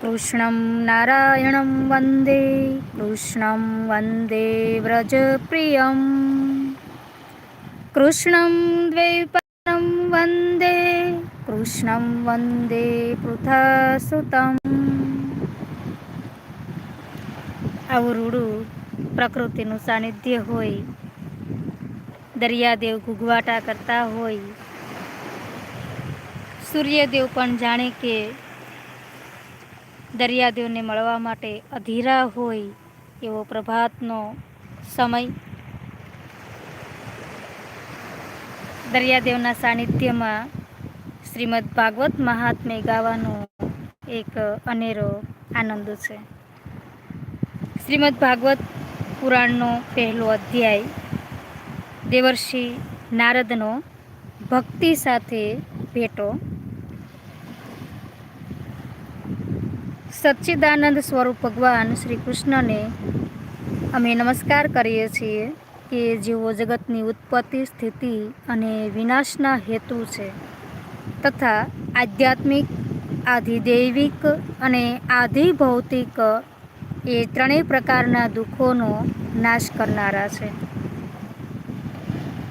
કૃષ્ણં નારાયણમ વંદે, કૃષ્ણમ વંદે વ્રજપ્રિયમ. કૃષ્ણમ દ્વૈપાયनं વંદે, કૃષ્ણમ વંદે પૃથાસુતમ. આવું રૂડું પ્રકૃતિનું સાનિધ્ય હોય, દરિયાદેવ ઘૂઘવાટા કરતા હોય, સૂર્યદેવ પણ જાણે કે દરિયાદેવને મળવા માટે અધીરા હોય એવો પ્રભાતનો સમય. દરિયાદેવના સાનિધ્યમાં શ્રીમદ ભાગવત મહાત્મ્ય ગાવાનો એક અનેરો આનંદ છે. શ્રીમદ ભાગવત પુરાણનો પહેલો અધ્યાય દેવર્ષિ નારદનો ભક્તિ સાથે ભેટો. સચ્ચિદાનંદ સ્વરૂપ ભગવાન શ્રી કૃષ્ણને અમે નમસ્કાર કરીએ છીએ કે જેઓ જગતની ઉત્પત્તિ, સ્થિતિ અને વિનાશના હેતુ છે તથા આધ્યાત્મિક, આધિદૈવિક અને આધિભૌતિક એ ત્રણેય પ્રકારના દુઃખોનો નાશ કરનારા છે.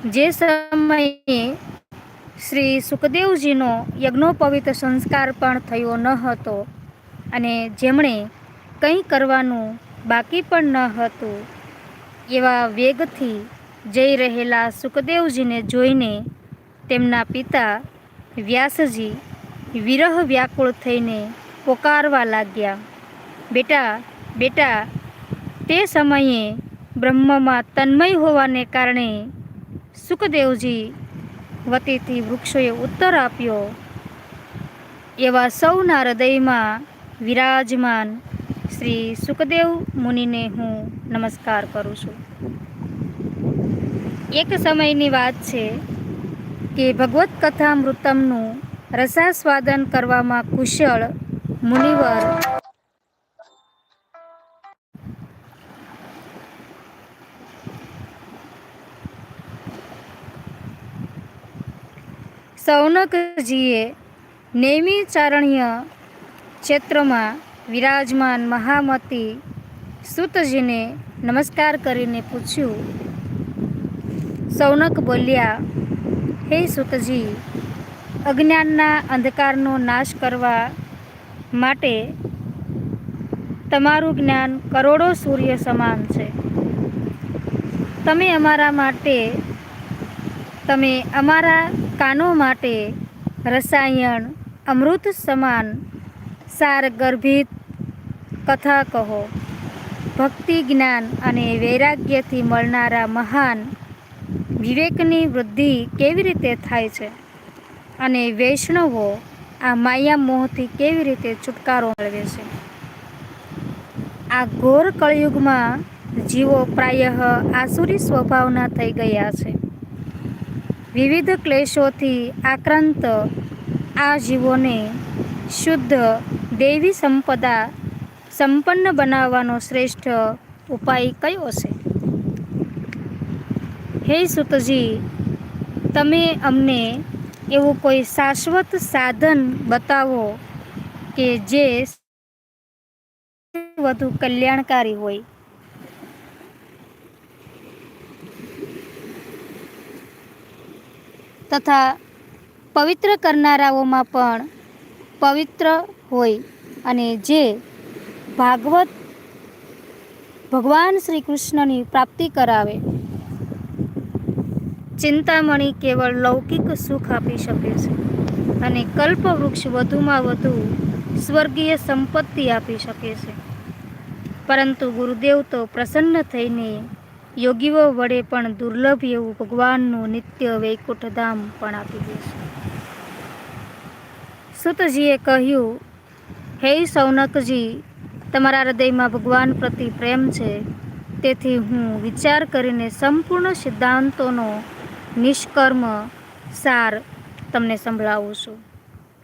જે સમયે શ્રી સુખદેવજીનો યજ્ઞોપવિત સંસ્કાર પણ થયો ન હતો અને જેમણે કંઈ કરવાનું બાકી પણ ન હતું, એવા વેગથી જઈ રહેલા સુખદેવજીને જોઈને તેમના પિતા વ્યાસજી વિરહ વ્યાકુળ થઈને પોકારવા લાગ્યા. બેટા બેટા, તે સમયે બ્રહ્મમાં તન્મય હોવાને કારણે સુખદેવજી વતીથી વૃક્ષોએ ઉત્તર આપ્યો. એવા સૌના હૃદયમાં વિરાજમાન શ્રી સુખદેવ મુનિને હું નમસ્કાર કરું છું. એક સમયની વાત છે કે ભગવત કથા મૃતમનું રસાસ્વાદન કરવામાં કુશળ મુનિવર સૌનકજીએ નૈમિચારણ્ય ક્ષેત્રમાં વિરાજમાન મહામતી સુતજીને નમસ્કાર કરીને પૂછ્યું, સૌનક બોલ્યા, હે સુતજી, અજ્ઞાનના અંધકારનો નાશ કરવા માટે તમારું જ્ઞાન કરોડો સૂર્ય સમાન છે. તમે અમારા માટે, તમે અમારા કાનો માટે રસાયણ અમૃત સમાન સાર ગર્ભિત કથા કહો. ભક્તિ જ્ઞાન અને વૈરાગ્યથી મળનારા મહાન વિવેકની વૃદ્ધિ કેવી રીતે થાય છે? અને વૈષ્ણવો આ માયા મોહથી કેવી રીતે છુટકારો મેળવે છે? આ ઘોર કળયુગમાં જીવો પ્રાયઃ આસુરી સ્વભાવના થઈ ગયા છે. વિવિધ ક્લેશોથી આક્રાંત આ જીવોને શુદ્ધ દેવી સંપદા સંપન્ન બનાવવાનો શ્રેષ્ઠ ઉપાય કયો છે હે સુતજી, તમે અમને એવું કોઈ શાશ્વત સાધન બતાવો કે જે વધુ કલ્યાણકારી હોય? તથા પવિત્ર કરનારાઓમાં પણ પવિત્ર હોય અને જે ભાગવત ભગવાન શ્રી કૃષ્ણની પ્રાપ્તિ કરાવે. ચિંતામણી કેવળ લૌકિક સુખ આપી શકે છે અને કલ્પવૃક્ષ વધુમાં વધુ સ્વર્ગીય સંપત્તિ આપી શકે છે. પરંતુ ગુરુદેવ તો પ્રસન્ન થઈને યોગીઓ વડે પણ દુર્લભ એવું ભગવાનનું નિત્ય વૈકુંઠધામ પણ આપી દે છે. સુતજીએ કહ્યું હે સૌનકજી, તમારા હૃદયમાં ભગવાન પ્રતિ પ્રેમ છે. તેથી હું વિચાર કરીને સંપૂર્ણ સિદ્ધાંતોનો નિષ્કર્મ સાર તમને સંભળાવું છું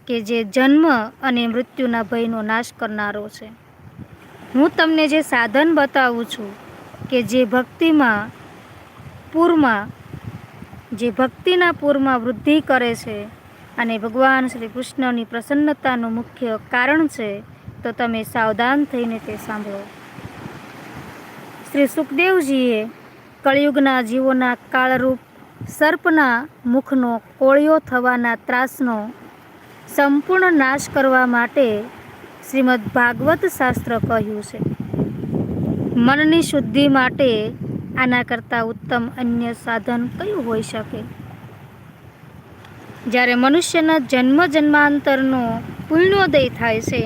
કે જે જન્મ અને મૃત્યુના ભયનો નાશ કરનારો છે. હું તમને જે સાધન બતાવું છું કે જે ભક્તિમાં પૂરમાં, જે ભક્તિના પૂરમાં વૃદ્ધિ કરે છે અને ભગવાન શ્રી કૃષ્ણની પ્રસન્નતાનું મુખ્ય કારણ છે, તો તમે સાવધાન થઈને તે સાંભળો. શ્રી સુખદેવજીએ કળિયુગના જીવોના કાળરૂપ સર્પના મુખનો કોળિયો થવાના ત્રાસનો સંપૂર્ણ નાશ કરવા માટે શ્રીમદ ભાગવત શાસ્ત્ર કહ્યું છે. મનની શુદ્ધિ માટે આના કરતાં ઉત્તમ અન્ય સાધન કયું હોઈ શકે? જ્યારે મનુષ્યના જન્મ જન્માંતરનો પુણ્યોદય થાય છે,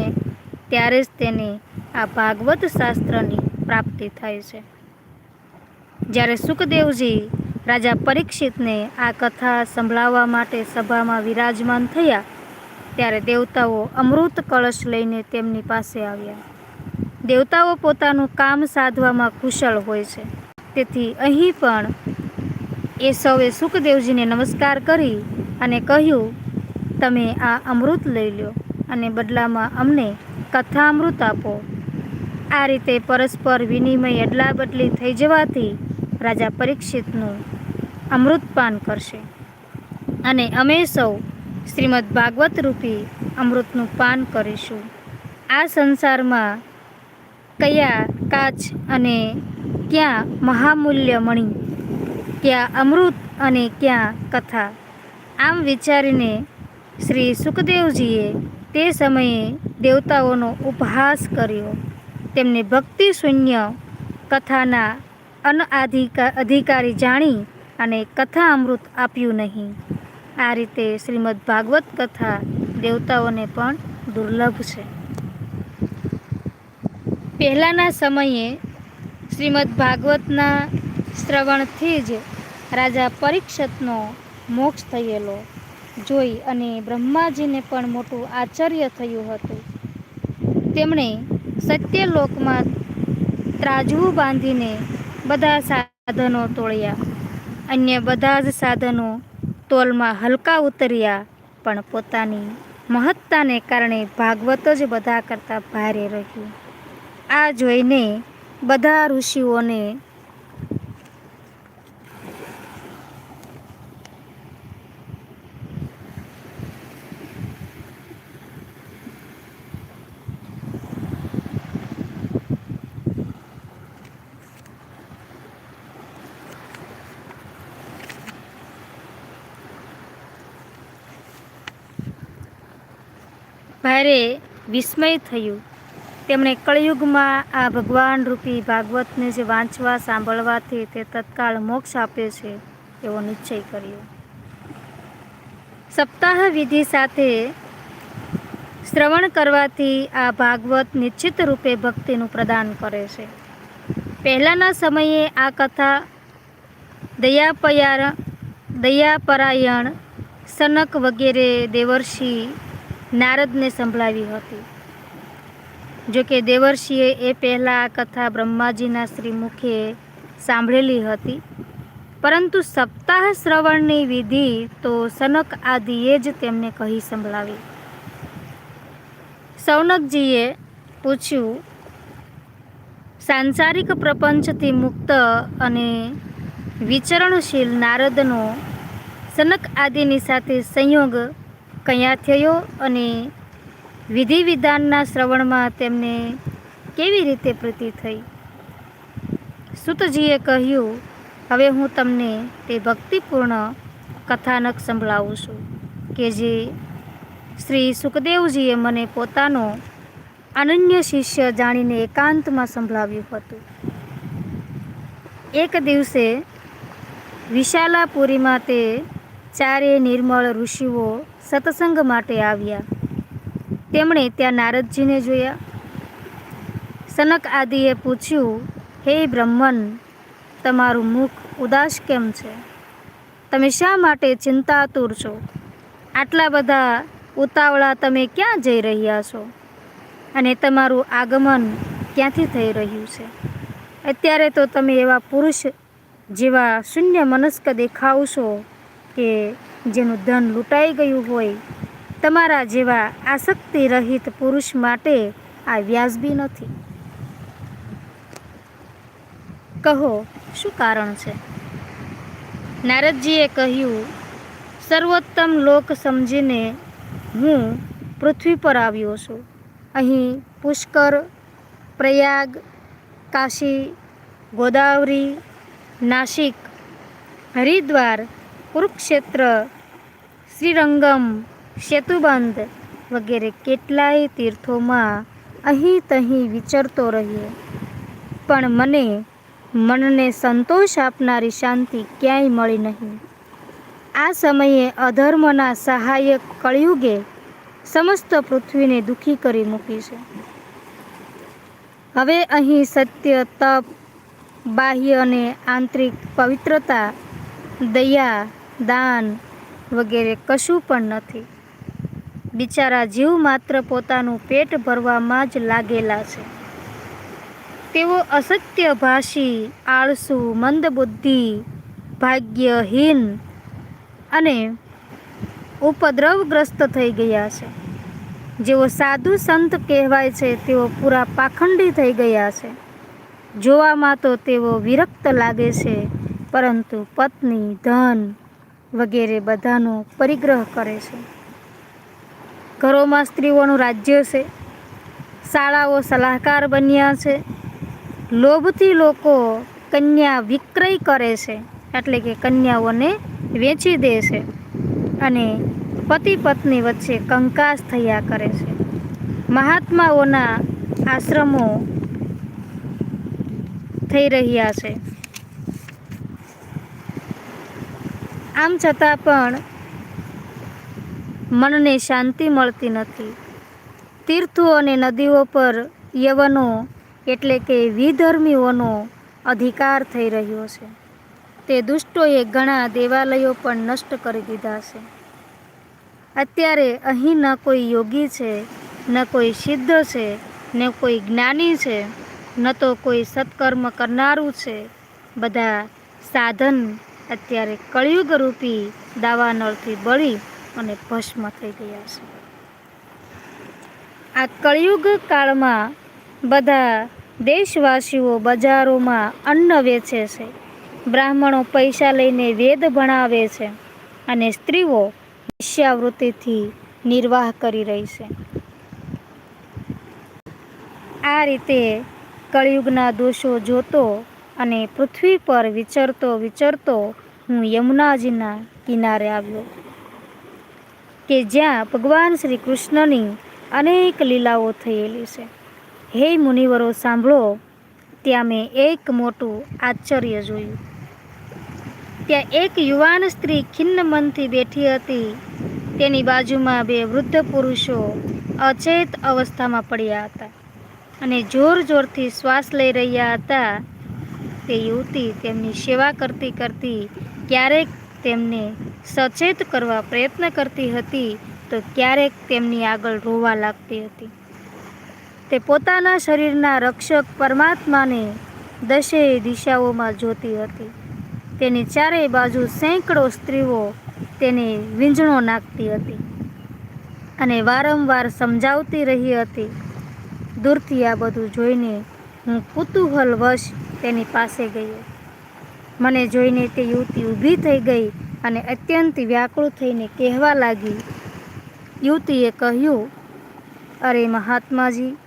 ત્યારે જ તેને આ ભાગવત શાસ્ત્રની પ્રાપ્તિ થાય છે. જ્યારે સુખદેવજી રાજા પરીક્ષિતને આ કથા સંભળાવવા માટે સભામાં વિરાજમાન થયા, ત્યારે દેવતાઓ અમૃત કળશ લઈને તેમની પાસે આવ્યા. દેવતાઓ પોતાનું કામ સાધવામાં કુશળ હોય છે. તેથી અહીં પણ એ સૌએ સુખદેવજીને નમસ્કાર કરી અને કહ્યું, તમે આ અમૃત લઈ લો અને બદલામાં અમને કથા અમૃત આપો. આ રીતે પરસ્પર વિનિમય અદલા બદલી થઈ જવાથી રાજા પરીક્ષિતનું અમૃતપાન કરશે. અને અમે સૌ શ્રીમદ ભાગવત રૂપી અમૃતનું પાન કરીશું. આ સંસારમાં કયા કાચ અને ક્યાં મહામૂલ્ય મણી ક્યાં અમૃત અને ક્યાં કથા. આમ વિચારીને શ્રી સુખદેવજીએ તે સમયે દેવતાઓનો ઉપહાસ કર્યો. તેમને ભક્તિ શૂન્ય કથાના અનઆધિકા અધિકારી જાણી અને કથા અમૃત આપ્યું નહીં. આ રીતે શ્રીમદ ભાગવત કથા દેવતાઓને પણ દુર્લભ છે. પહેલાંના સમયે શ્રીમદ ભાગવતના શ્રવણથી જ રાજા પરીક્ષિતનો મોક્ષ થયેલો જોઈ અને બ્રહ્માજીને પણ મોટું આશ્ચર્ય થયું હતું. તેમણે સત્યલોકમાં ત્રાજવું બાંધીને બધા સાધનો તોળ્યા અન્ય બધા જ સાધનો તોલમાં હલકા ઉતર્યા, પણ પોતાની મહત્તાને કારણે ભાગવત જ બધા કરતાં ભારે રહ્યું. આ જોઈને બધા ઋષિઓને ભારે વિસ્મય થયું. તેમણે કળિયુગમાં આ ભગવાન રૂપી ભાગવતને જે વાંચવા, સાંભળવાથી તે તત્કાળ મોક્ષ આપે છે એવો નિશ્ચય કર્યો. સપ્તાહ વિધિ સાથે શ્રવણ કરવાથી આ ભાગવત નિશ્ચિત રૂપે ભક્તિનું પ્રદાન કરે છે. પહેલાંના સમયે આ કથા દયાપયાર, દયાપરાયણ, સનક વગેરે દેવર્ષિ નારદને સંભળાવી હતી. જોકે દેવર્ષિએ એ પહેલાં આ કથા બ્રહ્માજીના શ્રીમુખે સાંભળેલી હતી. પરંતુ સપ્તાહ શ્રવણની વિધિ તો સનક આદિએ જ તેમને કહી સંભળાવી. સૌનકજીએ પૂછ્યું, સાંસારિક પ્રપંચથી મુક્ત અને વિચરણશીલ નારદનો સનક આદિની સાથે સંયોગ કયા થયો અને વિધિ વિધાનના શ્રવણમાં તેમને કેવી રીતે પ્રીતિ થઈ? સુતજીએ કહ્યું, હવે હું તમને તે ભક્તિપૂર્ણ કથાનક સંભળાવું છું કે જે શ્રી સુખદેવજીએ મને પોતાનો અનન્ય શિષ્ય જાણીને એકાંતમાં સંભળાવ્યું હતું. એક દિવસે વિશાલાપુરીમાં તે ચારે નિર્મળ ઋષિઓ સત્સંગ માટે આવ્યા. તેમણે ત્યાં નારદજીને જોયા. સનક આદિએ પૂછ્યું, હે બ્રહ્મન, તમારું મુખ ઉદાસ કેમ છે? તમે શા માટે ચિંતાતુર છો? આટલા બધા ઉતાવળા તમે ક્યાં જઈ રહ્યા છો? અને તમારું આગમન ક્યાંથી થઈ રહ્યું છે? અત્યારે તો તમે એવા પુરુષ જેવા શૂન્ય મનસ્ક દેખાવશો કે જેનું ધન લૂંટાઈ ગયું હોય, તમારા જેવા આસક્તિ રહિત પુરુષ માટે આ વ્યાજબી નથી. કહો, શું કારણ છે? નારદજીએ કહ્યું, સર્વોત્તમ લોક સમજીને હું પૃથ્વી પર આવ્યો છું. અહીં પુષ્કર, પ્રયાગ, કાશી, ગોદાવરી, નાસિક, હરિદ્વાર, કુરુક્ષેત્ર શ્રીરંગમ, સેતુબંધ વગેરે કેટલાય તીર્થોમાં અહીં તહીં વિચરતો રહ્યો. પણ મને, મનને સંતોષ આપનારી શાંતિ ક્યાંય મળી નહીં. આ સમયે અધર્મના સહાયક કળિયુગે સમસ્ત પૃથ્વીને દુઃખી કરી મૂકી છે. હવે અહીં સત્ય, તપ, બાહ્ય અને આંતરિક પવિત્રતા, દયા, દાન વગેરે કશું પણ નથી. બિચારા જીવ માત્ર પોતાનું પેટ ભરવામાં જ લાગેલા છે. તેઓ અસત્ય ભાષી, આળસુ, મંદબુદ્ધિ, ભાગ્યહીન અને ઉપદ્રવગ્રસ્ત થઈ ગયા છે. જેઓ સાધુ સંત કહેવાય છે, તેઓ પૂરા પાખંડી થઈ ગયા છે. જોવામાં તો તેઓ વિરક્ત લાગે છે, પરંતુ પત્ની, ધન વગેરે બધાનો પરિગ્રહ કરે છે. ઘરોમાં સ્ત્રીઓનું રાજ્ય છે. શાળાઓ સલાહકાર બન્યા છે. લોભથી લોકો કન્યા વિક્રય કરે છે. એટલે કે કન્યાઓને વેચી દે છે. અને પતિ પત્ની વચ્ચે કંકાસ થયા કરે છે. મહાત્માઓના આશ્રમો થઈ રહ્યા છે. આમ છતાં પણ મનને શાંતિ મળતી નથી. તીર્થો અને નદીઓ પર યવનો એટલે કે વિધર્મીઓનો અધિકાર થઈ રહ્યો છે. તે દુષ્ટોએ ઘણા દેવાલયો પણ નષ્ટ કરી દીધા છે. અત્યારે અહીં ન કોઈ યોગી છે, ન કોઈ સિદ્ધ છે, ન કોઈ જ્ઞાની છે, ન તો કોઈ સત્કર્મ કરનારું છે. બધા સાધન અત્યારે કળિયુગ રૂપી દાવાનળથી બળી અને ભસ્મ થઈ ગયા છે. આ કળિયુગ કાળમાં બધા દેશવાસીઓ બજારોમાં અન્ન વેચે છે. બ્રાહ્મણો પૈસા લઈને વેદ ભણાવે છે અને સ્ત્રીઓ વિષ્યાવૃત્તિથી નિર્વાહ કરી રહી છે. આ રીતે કળિયુગના દોષો જોતો અને પૃથ્વી પર વિચરતો વિચરતો હું યમુનાજીના કિનારે આવ્યો. કે જ્યાં ભગવાન શ્રી કૃષ્ણની અનેક લીલાઓ થયેલી છે. હે મુનિવરો, સાંભળો, ત્યાં મેં એક મોટું આશ્ચર્ય જોયું. ત્યાં એક યુવાન સ્ત્રી ખિન્ન મનથી બેઠી હતી. તેની બાજુમાં બે વૃદ્ધ પુરુષો અચેત અવસ્થામાં પડ્યા હતા અને જોર જોરથી શ્વાસ લઈ રહ્યા હતા. તે યુવતી તેમની સેવા કરતી કરતી ક્યારેક તેમને સચેત કરવા પ્રયત્ન કરતી હતી તો ક્યારેક તેમની આગળ રોવા લાગતી હતી. તે પોતાના શરીરના રક્ષક પરમાત્માને દશેય દિશાઓમાં જોતી હતી. તેની ચારેય બાજુ સેંકડો સ્ત્રીઓ તેને વીંઝણો નાખતી હતી અને વારંવાર સમજાવતી રહી હતી, દૂરથી આ બધું જોઈને હું કુતૂહલવશ તેની પાસે ગયો. મને જોઈને તે યુવતી ઊભી થઈ ગઈ અને અત્યંત વ્યાકુળ થઈને કહેવા લાગી, યુવતીએ કહ્યું, અરે મહાત્માજી,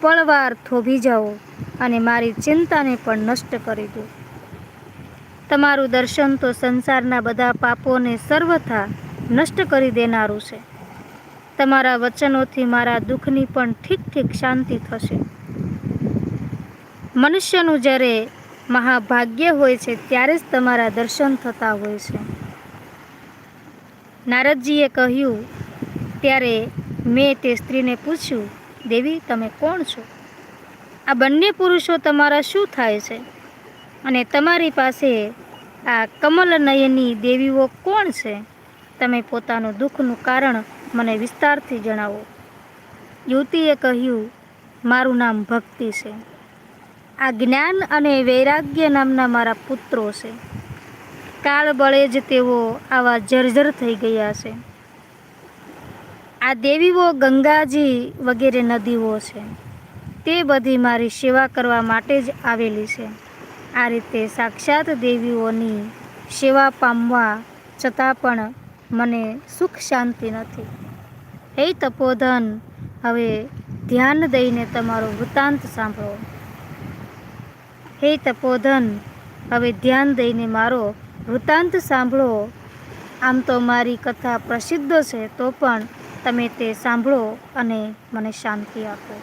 પળવાર થોભી જાઓ અને મારી ચિંતાને પણ નષ્ટ કરી દો. તમારું દર્શન તો સંસારના બધા પાપોને સર્વથા નષ્ટ કરી દેનારું છે. તમારા વચનોથી મારા દુઃખની પણ ઠીક ઠીક શાંતિ થશે. મનુષ્યનું જ્યારે મહાભાગ્ય હોય છે, ત્યારે જ તમારા દર્શન થતા હોય છે. નારદજીએ કહ્યું, ત્યારે મેં તે સ્ત્રીને પૂછ્યું, દેવી, તમે કોણ છો? આ બંને પુરુષો તમારા શું થાય છે? અને તમારી પાસે આ કમલનયની દેવીઓ કોણ છે? તમે પોતાનું દુઃખનું કારણ મને વિસ્તારથી જણાવો. યુવતીએ કહ્યું, મારું નામ ભક્તિ છે. આ જ્ઞાન અને વૈરાગ્ય નામના મારા પુત્રો છે. કાળ બળે જ તેઓ આવા જર્જર થઈ ગયા છે. આ દેવીઓ ગંગાજી વગેરે નદીઓ છે. તે બધી મારી સેવા કરવા માટે જ આવેલી છે. આ રીતે સાક્ષાત દેવીઓની સેવા પામવા છતાં પણ મને સુખ શાંતિ નથી. હે તપોધન, હવે ધ્યાન દઈને તમારો વૃત્તાંત સાંભળો. હે તપોધન હવે ધ્યાન દઈને મારો વૃત્તાંત સાંભળો. આમ તો મારી કથા પ્રસિદ્ધ છે, તો પણ તમે તે સાંભળો અને મને શાંતિ આપો.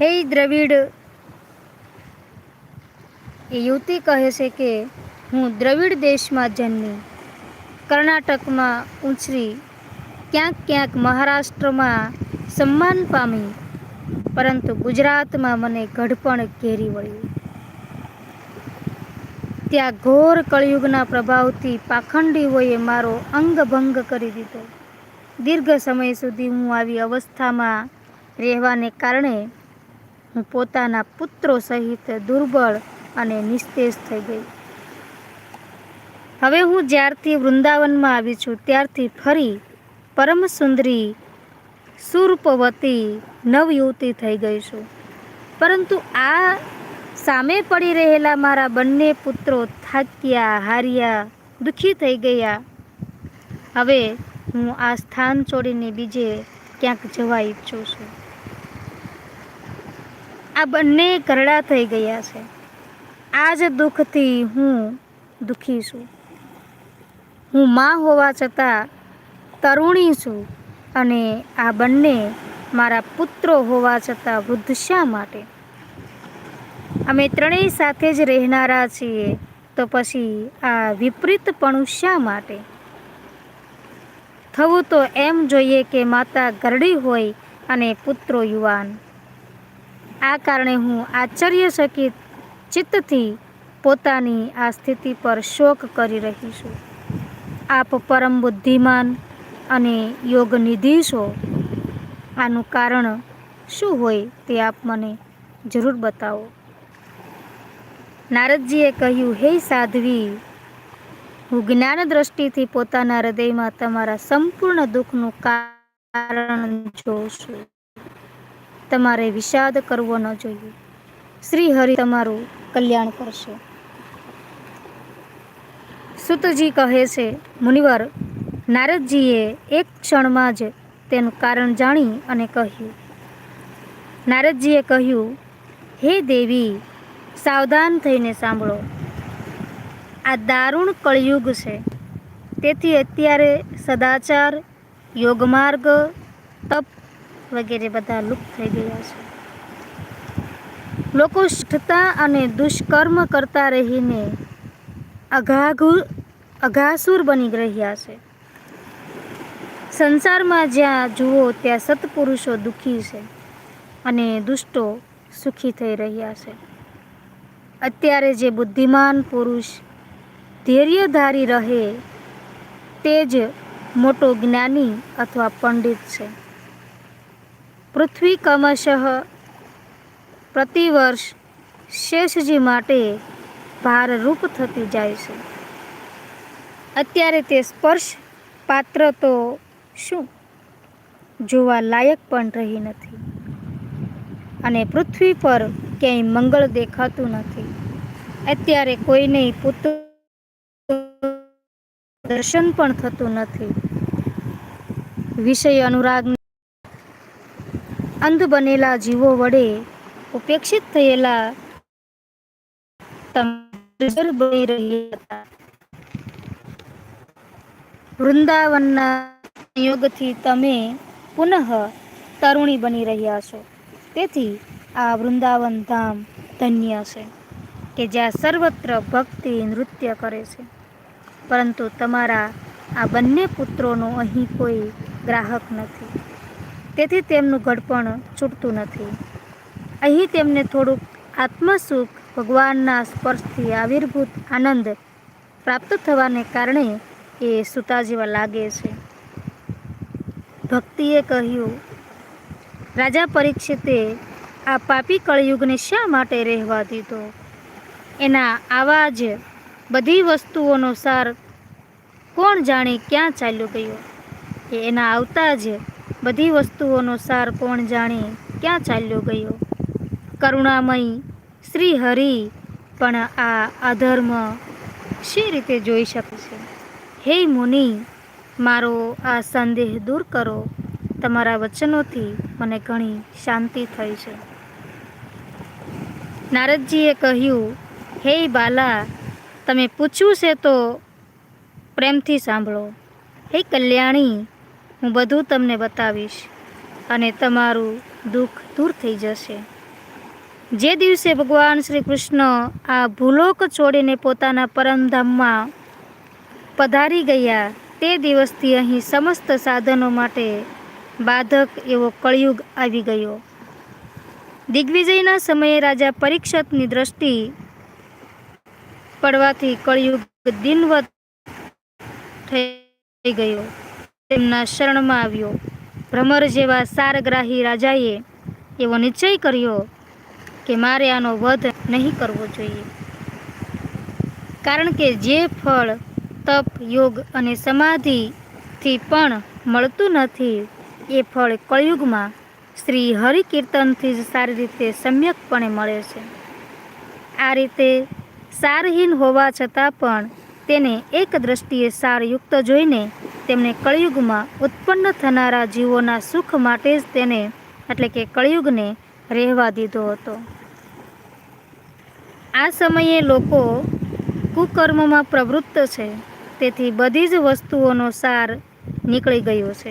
હે દ્રવિડ! એ યુવતી કહે છે કે, હું દ્રવિડ દેશમાં જન્મી. કર્ણાટકમાં ઉછરી ક્યાંક ક્યાંક મહારાષ્ટ્રમાં સન્માન પામી. પરંતુ ગુજરાતમાં મને ગઢપણ ઘેરી વળ્યું. ત્યાં ઘોર કળિયુગના પ્રભાવથી પાખંડીઓએ મારો અંગભંગ કરી દીધો. દીર્ઘ સમય સુધી હું આવી અવસ્થામાં રહેવાને કારણે હું પોતાના પુત્રો સહિત દુર્બળ અને નિસ્તેજ થઈ ગઈ. હવે હું જ્યારથી વૃંદાવનમાં આવી છું, ત્યારથી ફરી પરમ સુંદરી સુરૂપવતી નવયુવતી થઈ ગઈ છું. પરંતુ આ સામે પડી રહેલા મારા બંને પુત્રો થાક્યા, હાર્યા, દુઃખી થઈ ગયા. હવે હું આ સ્થાન છોડીને બીજે ક્યાંક જવા ઈચ્છું છું. આ બંને કરડા થઈ ગયા છે. આ જ દુઃખથી હું દુઃખી છું. હું માં હોવા છતાં તરુણી છું અને આ બંને મારા પુત્રો હોવા છતાં વૃદ્ધ શા માટે? અમે ત્રણેય સાથે જ રહેનારા છીએ, તો પછી આ વિપરીતપણું શા માટે? થવું તો એમ જોઈએ કે માતા ગરડી હોય અને પુત્રો યુવાન. આ કારણે હું આશ્ચર્યચકિત ચિત્તથી પોતાની આ સ્થિતિ પર શોક કરી રહી છું. આપ પરમ બુદ્ધિમાન અને યોગનિધિ છો. આનું કારણ શું હોય તે આપ મને જરૂર બતાવો. નારદજીએ કહ્યું, હે સાધ્વી, હું જ્ઞાન દ્રષ્ટિથી પોતાના હૃદયમાં તમારા સંપૂર્ણ દુઃખનું કારણ જોઉં છું તમારે વિષાદ કરવો ન જોઈએ. શ્રી હરિ તમારું કલ્યાણ કરશે. સુતજી કહે છે, મુનિવર, નારદજીએ એક ક્ષણમાં જ તેનું કારણ જાણી અને કહ્યું. નારદજીએ કહ્યું, હે દેવી, સાવધાન થઈને સાંભળો. આ દારૂણ કળયુગ છે. તેથી અત્યારે સદાચાર યોગમાર્ગ તપ વગેરે બધા લુપ્ત થઈ ગયા છે. લોકો શ્રેષ્ઠતા અને દુષ્કર્મ કરતા રહીને અઘાઘુ, અઘાસુર બની રહ્યા છે. સંસારમાં જ્યાં જુઓ ત્યાં સત્પુરુષો દુઃખી છે અને દુષ્ટો સુખી થઈ રહ્યા છે. અત્યારે જે બુદ્ધિમાન પુરુષ ધૈર્યધારી રહે તે જ મોટો જ્ઞાની અથવા પંડિત છે. પૃથ્વી કમશઃ પ્રતિવર્ષ શેષજી માટે ભારરૂપ થતી જાય છે. અત્યારે તે સ્પર્શ પાત્ર તો શું? જોવા લાયક પણ રહી નથી. અને પૃથ્વી પર ક્યાંય મંગળ દેખાતું નથી. અત્યારે કોઈને દર્શન પણ થતું નથી. વિષય અનુરાગ અંધ બનેલા જીવો વડે ઉપેક્ષિત થયેલા બની રહ્યા હતા. વૃંદાવનના યોગથી તમે પુનઃ તરુણી બની રહ્યા છો. તેથી આ વૃંદાવન ધામ ધન્ય છે, કે જ્યાં સર્વત્ર ભક્તિ નૃત્ય કરે છે. પરંતુ તમારા આ બંને પુત્રોનો અહીં કોઈ ગ્રાહક નથી. તેથી તેમનું ઘડપણ છૂટતું નથી. અહીં તેમને થોડુંક આત્મસુખ, ભગવાનના સ્પર્શથી આવિર્ભૂત આનંદ પ્રાપ્ત થવાને કારણે એ સૂતા જેવા લાગે છે. ભક્તિએ કહ્યું, રાજા પરીક્ષિતે આ પાપી કળયુગને શા માટે રહેવા દીધો? એના આવા જ બધી વસ્તુઓનો સાર કોણ જાણે ક્યાં ચાલ્યો ગયો? કે એના આવતા જ બધી વસ્તુઓનો સાર કોણ જાણે ક્યાં ચાલ્યો ગયો? કરુણામય શ્રી હરિ પણ આ અધર્મ શી રીતે જોઈ શકે છે? હે મુનિ મારો આ સંદેહ દૂર કરો. તમારા વચનોથી મને ઘણી શાંતિ થઈ છે. નારદજીએ કહ્યું, હે બાલા, તમે પૂછ્યું છે તો પ્રેમથી સાંભળો. હે કલ્યાણી, હું બધું તમને બતાવીશ અને તમારું દુઃખ દૂર થઈ જશે. જે દિવસે ભગવાન શ્રી કૃષ્ણ આ ભૂલોક છોડીને પોતાના પરમધામમાં પધારી ગયા તે દિવસથી અહીં સમસ્ત સાધનો માટે બાધક એવો કળિયુગ આવી ગયો. દિગ્વિજયના સમયે રાજા પરીક્ષતની દ્રષ્ટિ પડવાથી કળિયુગ દિનવત થઈ ગયો. તેમના શરણમાં આવ્યો. ભ્રમર જેવા સારગ્રાહી રાજાએ એવો નિશ્ચય કર્યો કે મારે આનો વધ નહીં કરવો જોઈએ. કારણ કે જે ફળ તપ, યોગ અને સમાધિથી પણ મળતું નથી. એ ફળ કળિયુગમાં શ્રી હરિકીર્તનથી જ સારી રીતે સમ્યકપણે મળે છે. આ રીતે સારહીન હોવા છતાં પણ તેને એક દ્રષ્ટિએ સારયુક્ત જોઈને તેમણે કળિયુગમાં ઉત્પન્ન થનારા જીવોના સુખ માટે જ તેને, એટલે કે કળિયુગને, રહેવા દીધો હતો. આ સમયે લોકો કુકર્મમાં પ્રવૃત્ત છે. તેથી બધી જ વસ્તુઓનો સાર નીકળી ગયો છે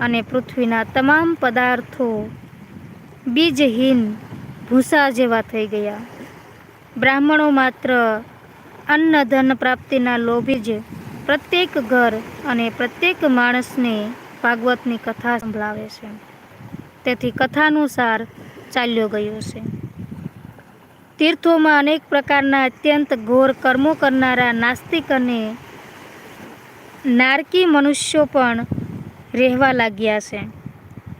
અને પૃથ્વીના તમામ પદાર્થો બીજહીન ભૂસા જેવા થઈ ગયા. બ્રાહ્મણો માત્ર અન્ન ધન પ્રાપ્તિના લોભી જ પ્રત્યેક ઘર અને પ્રત્યેક માણસને ભાગવતની કથા સંભળાવે છે. તેથી કથાનું સાર ચાલ્યો ગયો છે. તીર્થોમાં અનેક પ્રકારના અત્યંત ઘોર કર્મો કરનારા નાસ્તિક અને નારકી મનુષ્યો પણ રહેવા લાગ્યા છે.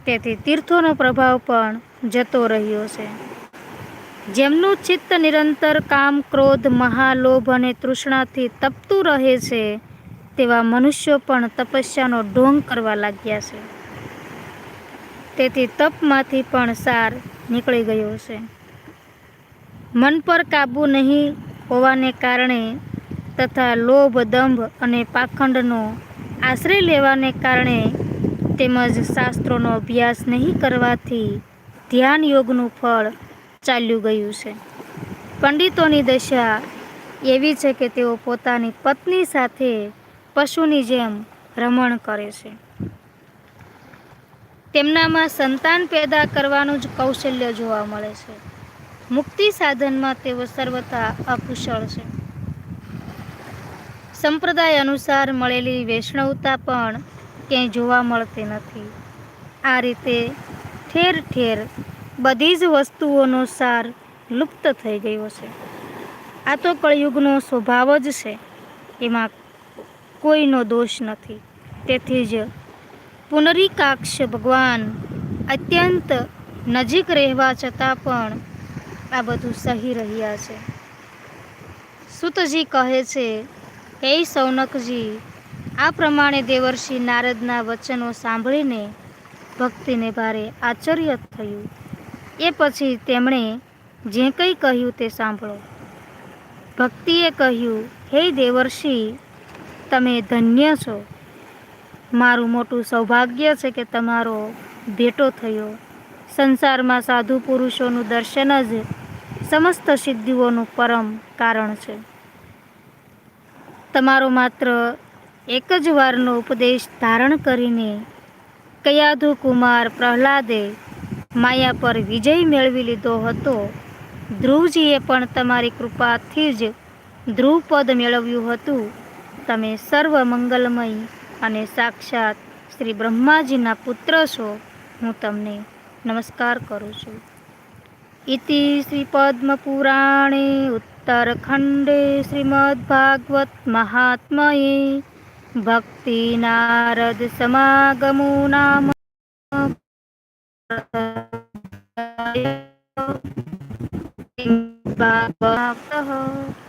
તેથી તીર્થોનો પ્રભાવ પણ જતો રહ્યો છે. જેમનું ચિત્ત નિરંતર કામ, ક્રોધ, મહાલોભ અને તૃષ્ણાથી તપતું રહે છે, તેવા મનુષ્યો પણ તપસ્યાનો ઢોંગ કરવા લાગ્યા છે. તેથી તપમાંથી પણ સાર નીકળી ગયો છે. મન પર કાબૂ નહીં હોવાને કારણે તથા લોભ, દંભ અને પાખંડનો આશ્રય લેવાને કારણે તેમજ શાસ્ત્રોનો અભ્યાસ નહીં કરવાથી ધ્યાન યોગનું ફળ ચાલ્યું ગયું છે. પંડિતોની દશા એવી છે કે તેઓ પોતાની પત્ની સાથે પશુની જેમ રમણ કરે છે. તેમનામાં સંતાન પેદા કરવાનું જ કૌશલ્ય જોવા મળે છે. મુક્તિ સાધનમાં તેઓ સર્વથા અકુશળ છે. સંપ્રદાય અનુસાર મળેલી વૈષ્ણવતા પણ ક્યાંય જોવા મળતી નથી. આ રીતે ઠેર ઠેર બધી જ વસ્તુઓનો સાર લુપ્ત થઈ ગયો છે. આ તો કળયુગનો સ્વભાવ જ છે. એમાં કોઈનો દોષ નથી. તેથી જ પુનરીકાક્ષ ભગવાન અત્યંત નજીક રહેવા છતાં પણ આ બધું સહી રહ્યા છે. સુતજી કહે છે હે સૌનકજી, આ પ્રમાણે દેવર્ષિ નારદના વચનો સાંભળીને ભક્તિને ભારે આશ્ચર્ય થયું. એ પછી તેમણે જે કંઈ કહ્યું તે સાંભળો. ભક્તિએ કહ્યું, હે દેવર્ષિ, તમે ધન્ય છો. મારું મોટું સૌભાગ્ય છે કે તમારો ભેટો થયો. સંસારમાં સાધુ પુરુષોનું દર્શન જ સમસ્ત સિદ્ધિઓનું પરમ કારણ છે. તમારો માત્ર એક જ વારનો ઉપદેશ ધારણ કરીને કયાધુ કુમાર પ્રહલાદે માયા પર વિજય મેળવી લીધો હતો. ધ્રુવજીએ પણ તમારી કૃપાથી જ ધ્રુવપદ મેળવ્યું હતું. તમે સર્વ મંગલમય અને સાક્ષાત શ્રી બ્રહ્માજીના પુત્ર છો. હું તમને નમસ્કાર કરું છું. ઇતિ શ્રી પદ્મપુરાણે ઉત્તરખંડે શ્રીમદ્ભાગવત મહાત્મયે ભક્તિ નારદ સમાગમો નામ ભાગવતઃ